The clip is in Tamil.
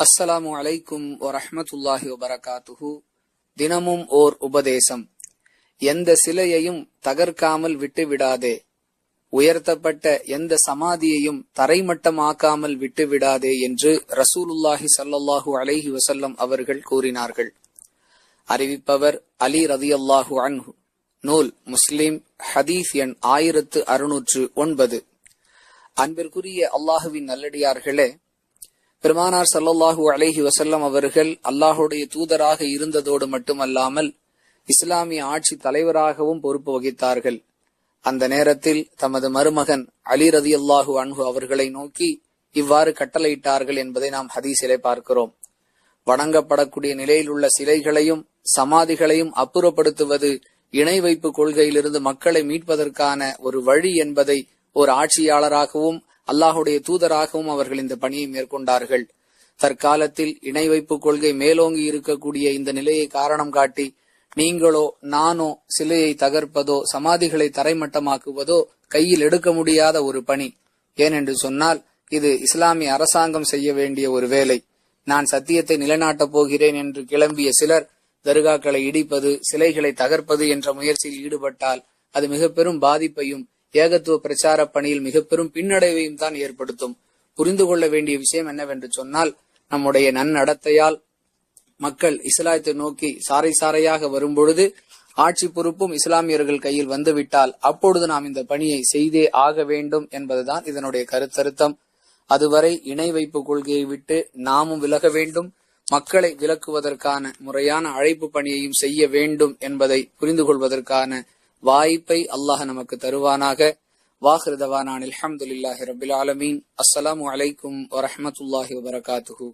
அஸ்ஸலாமு அலைக்கும் வரஹமத்துல்லாஹி வபரகாத்துஹு. தினமும் ஓர் உபதேசம். எந்த சிலையையும் தகர்க்காமல் விட்டு விடாதே உயர்த்தப்பட்ட எந்த சமாதியையும் தரைமட்டமாக்காமல் விட்டு விடாதே என்று ரசூலுல்லாஹி சல்லாஹூ அலைஹி வசல்லம் அவர்கள் கூறினார்கள். அறிவிப்பவர் அலி ரதியல்லாஹு அன்ஹு. நூல் முஸ்லிம் ஹதீஸ் எண் ஆயிரத்து அறுநூற்று ஒன்பது. அன்பிற்குரிய அல்லாஹுவின் நல்லடியார்களே பெருமானார் ஸல்லல்லாஹு அலேஹி வசல்லம் அவர்கள் அல்லாஹுடைய தூதராக இருந்ததோடு மட்டுமல்லாமல் இஸ்லாமிய ஆட்சி தலைவராகவும் பொறுப்பு வகித்தார்கள். அந்த நேரத்தில் தமது மருமகன் அலி ரதியல்லாஹு அன்ஹு அவர்களை நோக்கி இவ்வாறு கட்டளையிட்டார்கள் என்பதை நாம் ஹதீசிலே பார்க்கிறோம். வணங்கப்படக்கூடிய நிலையில் உள்ள சிலைகளையும் சமாதிகளையும் அப்புறப்படுத்துவது இணை வைப்பு கொள்கையிலிருந்து மக்களை மீட்பதற்கான ஒரு வழி என்பதை ஒரு ஆட்சியாளராகவும் அல்லாஹுடைய தூதராகவும் அவர்கள் இந்த பணியை மேற்கொண்டார்கள். தற்காலத்தில் இணை வைப்பு கொள்கை மேலோங்கி இருக்கக்கூடிய இந்த நிலையை காரணம் காட்டி நீங்களோ நானோ சிலையை தகர்ப்பதோ சமாதிகளை தரைமட்டமாக்குவதோ கையில் எடுக்க முடியாத ஒரு பணி. ஏனென்று சொன்னால் இது இஸ்லாமிய அரசாங்கம் செய்ய வேண்டிய ஒரு வேலை. நான் சத்தியத்தை நிலைநாட்டப் போகிறேன் என்று கிளம்பிய சிலர் தர்காக்களை இடிப்பது சிலைகளை தகர்ப்பது என்ற முயற்சியில் ஈடுபட்டால் அது மிக பெரும் பாதிப்பையும் ஏகத்துவ பிரச்சார பணியில் மிக பெரும் பின்னடைவையும் தான் ஏற்படுத்தும். புரிந்து கொள்ள வேண்டிய விஷயம் என்னவென்று சொன்னால் நம்முடைய நன்னடத்தையால் மக்கள் இஸ்லாத்தை நோக்கி சாரை சாரையாக வரும்பொழுது ஆட்சி பொறுப்பும் இஸ்லாமியர்கள் கையில் வந்துவிட்டால் அப்பொழுது நாம் இந்த பணியை செய்தே ஆக வேண்டும் என்பதுதான் இதனுடைய கருத்தருத்தம். அதுவரை இணை வைப்பு கொள்கையை விட்டு நாமும் விலக வேண்டும். மக்களை விலக்குவதற்கான முறையான அழைப்பு பணியையும் செய்ய வேண்டும் என்பதை புரிந்து கொள்வதற்கான வாய்ப்பை அல்லாஹ் நமக்கு தருவானாக. வாஹிருதவானான் அலமதுல்லாஹி ரபில் ஆலமீன். அஸ்லாம் வலைக்கும் வரமத்துல்லாஹி வபரகாத்துஹு.